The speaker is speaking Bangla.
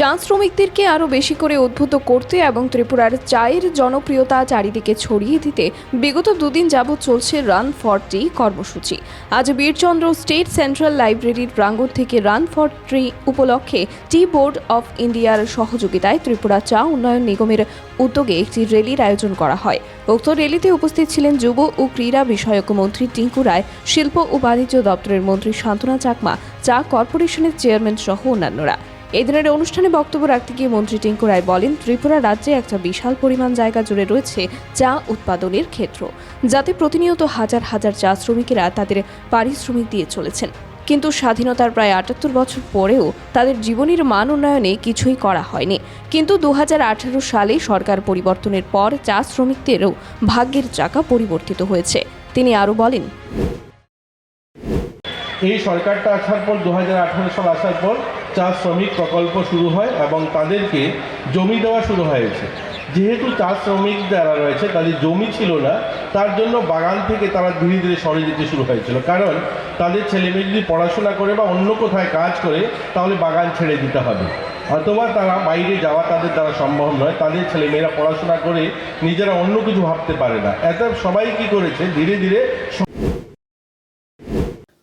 চা শ্রমিকদেরকে আরও বেশি করে উদ্বুদ্ধ করতে এবং ত্রিপুরার চায়ের জনপ্রিয়তা চারিদিকে ছড়িয়ে দিতে বিগত দুদিন যাবৎ চলছে রান ফর টি কর্মসূচি। আজ বীরচন্দ্র স্টেট সেন্ট্রাল লাইব্রেরির প্রাঙ্গণ থেকে রান ফর ট্রি উপলক্ষে টি বোর্ড অফ ইন্ডিয়ার সহযোগিতায় ত্রিপুরা চা উন্নয়ন নিগমের উদ্যোগে একটি র্যালির আয়োজন করা হয়। উক্ত র্যালিতে উপস্থিত ছিলেন যুব ও ক্রীড়া বিষয়ক মন্ত্রী টিঙ্কু রায়, শিল্প ও বাণিজ্য দপ্তরের মন্ত্রী সান্ত্বনা চাকমা, চা কর্পোরেশনের চেয়ারম্যান সহ অন্যান্যরা। এই দিনের অনুষ্ঠানে বক্তব্য রাখতে গিয়ে মন্ত্রী টিঙ্কু রায় বলেন, ত্রিপুরা রাজ্যে একটা বিশাল পরিমাণ জায়গা জুড়ে রয়েছে চা উৎপাদনের ক্ষেত্র, যাতে প্রতিনিয়ত হাজার হাজার চা শ্রমিকেরা তাদের পারিশ্রমিক দিয়ে চলেছেন। কিন্তু স্বাধীনতার প্রায় আটাত্তর বছর পরেও তাদের জীবনের মান উন্নয়নে কিছুই করা হয়নি। কিন্তু দু হাজার আঠারো সালে সরকার পরিবর্তনের পর চা শ্রমিকদেরও ভাগ্যের চাকা পরিবর্তিত হয়েছে। তিনি আরও বলেন এই সরকারটা আসার পর দু হাজার আঠারো সাল আসার পর চা শ্রমিক প্রকল্প শুরু হয় এবং তাদেরকে জমি দেওয়া শুরু হয়েছে। যেহেতু চা শ্রমিক যারা রয়েছে, তাদের জমি ছিল না, তার জন্য বাগান থেকে তারা ধীরে ধীরে সরে যেতে শুরু হয়েছিল। কারণ তাদের ছেলেমেয়ে যদি পড়াশোনা করে বা অন্য কোথায় কাজ করে, তাহলে বাগান ছেড়ে দিতে হবে। অথবা তারা বাইরে যাওয়া তাদের দ্বারা সম্ভব নয়। তাদের ছেলেমেয়েরা পড়াশোনা করে নিজেরা অন্য কিছু ভাবতে পারে না। এত সবাই কি করেছে? ধীরে ধীরে